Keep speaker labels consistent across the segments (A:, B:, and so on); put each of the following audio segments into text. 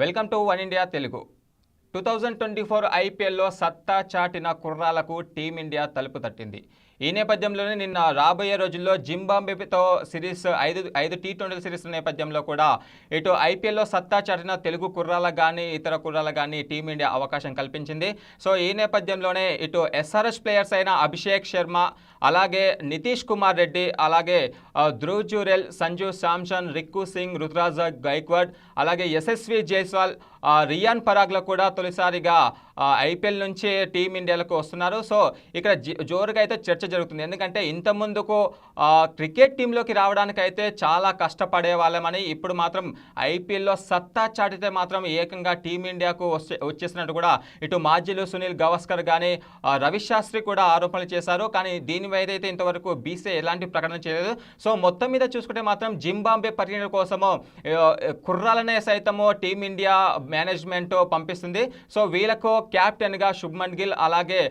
A: Welcome to one India Telugu. Two thousand twenty four ఐపీఎల్లో సత్తా చాటిన కుర్రాలకు టీమిండియా తలుపు తట్టింది. ఈ నేపథ్యంలోనే నిన్న రాబోయే రోజుల్లో జింబాంబేతో సిరీస్ ఐదు ఐదు టీ ట్వంటీ సిరీస్ నేపథ్యంలో కూడా ఇటు ఐపీఎల్లో సత్తా చాటిన తెలుగు కుర్రాలకు కానీ ఇతర కుర్రాలకు కానీ టీమిండియా అవకాశం కల్పించింది. సో ఈ నేపథ్యంలోనే ఇటు ఎస్ఆర్ఎస్ ప్లేయర్స్ అయిన అభిషేక్ శర్మ అలాగే నితీష్ కుమార్ రెడ్డి అలాగే ధ్రువ్ జూరెల్ సంజు శాంసన్ రిక్కు సింగ్ రుతురాజ్ గైక్వాడ్ అలాగే యశస్వి జైస్వాల్ రియాన్ పరాగ్లో కూడా తొలిసారిగా ఐపీఎల్ నుంచి టీమిండియాలకు వస్తున్నారు. సో ఇక్కడ జోరుగా అయితే చర్చ జరుగుతుంది. ఎందుకంటే ఇంత ముందుకు క్రికెట్ టీంలోకి రావడానికి అయితే చాలా కష్టపడే వాళ్ళమని ఇప్పుడు మాత్రం ఐపీఎల్లో సత్తా చాటితే మాత్రం ఏకంగా టీమిండియాకు వచ్చే వచ్చేసినట్టు కూడా ఇటు మాజీలు సునీల్ గవస్కర్ కానీ రవిశాస్త్రి కూడా ఆరోపణలు చేశారు. కానీ దీని మీద అయితే ఇంతవరకు బీసీ ఎలాంటి ప్రకటన చేయలేదు. సో మొత్తం మీద చూసుకుంటే మాత్రం జింబాంబే పర్యటన కోసము కుర్రాలనే సైతము టీమిండియా మేనేజ్మెంట్ పంపిస్తుంది. సో వీళ్ళకు కెప్టెన్గా శుభ్మన్ గిల్ అలాగే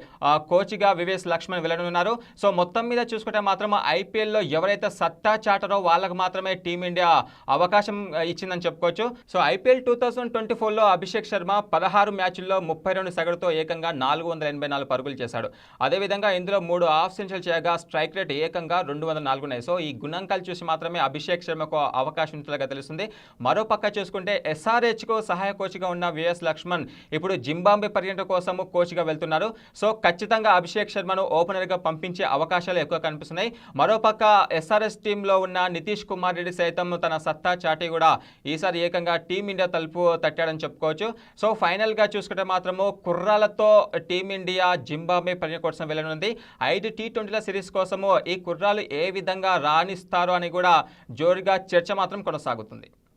A: కోచ్గా వివేస్ లక్ష్మణ్ వెళ్ళనున్నారు సో మొత్తం మీద చూసుకుంటే మాత్రం ఐపీఎల్లో ఎవరైతే సత్తా చాటరో వాళ్ళకు మాత్రమే టీమిండియా అవకాశం ఇచ్చిందని చెప్పుకోవచ్చు. So IPL two thousand twenty ఫోర్లో అభిషేక్ శర్మ పదహారు మ్యాచ్ల్లో ముప్పై రెండు సగటుతో ఏకంగా నాలుగు వందల ఎనభై నాలుగు పరుగులు చేశాడు. అదేవిధంగా ఇందులో మూడు ఆఫ్ సెంచరీలు చేయగా స్ట్రైక్ రేట్ ఏకంగా రెండు వందల నాలుగు ఉన్నాయి. సో ఈ గుణాంకాలు చూసి మాత్రమే అభిషేక్ శర్మకు అవకాశం ఉంటుందిగా తెలుస్తుంది. మరో పక్క చూసుకుంటే ఎస్ఆర్హెచ్కు సహాయ కోచ్గా ఉన్న విఎస్ లక్ష్మణ్ ఇప్పుడు జింబాంబే పర్యటన కోసం కోచ్గా వెళ్తున్నారు. సో ఖచ్చితంగా అభిషేక్ శర్మను ఓపెనర్గా కనిపించే అవకాశాలు ఎక్కువ కనిపిస్తున్నాయి. మరోపక్క ఎస్ఆర్ఎస్ టీంలో ఉన్న నితీష్ కుమార్ రెడ్డి సైతం తన సత్తా చాటి కూడా ఈసారి ఏకంగా టీమిండియా తలుపు తట్టాడని చెప్పుకోవచ్చు. సో ఫైనల్గా చూసుకుంటే మాత్రము కుర్రాలతో టీమిండియా జింబాబే పర్యటన కోసం వెళ్ళనుంది. ఐదు టీ ట్వంటీల సిరీస్ కోసము ఈ కుర్రాలు ఏ విధంగా రాణిస్తారు అని కూడా జోరుగా చర్చ మాత్రం కొనసాగుతుంది.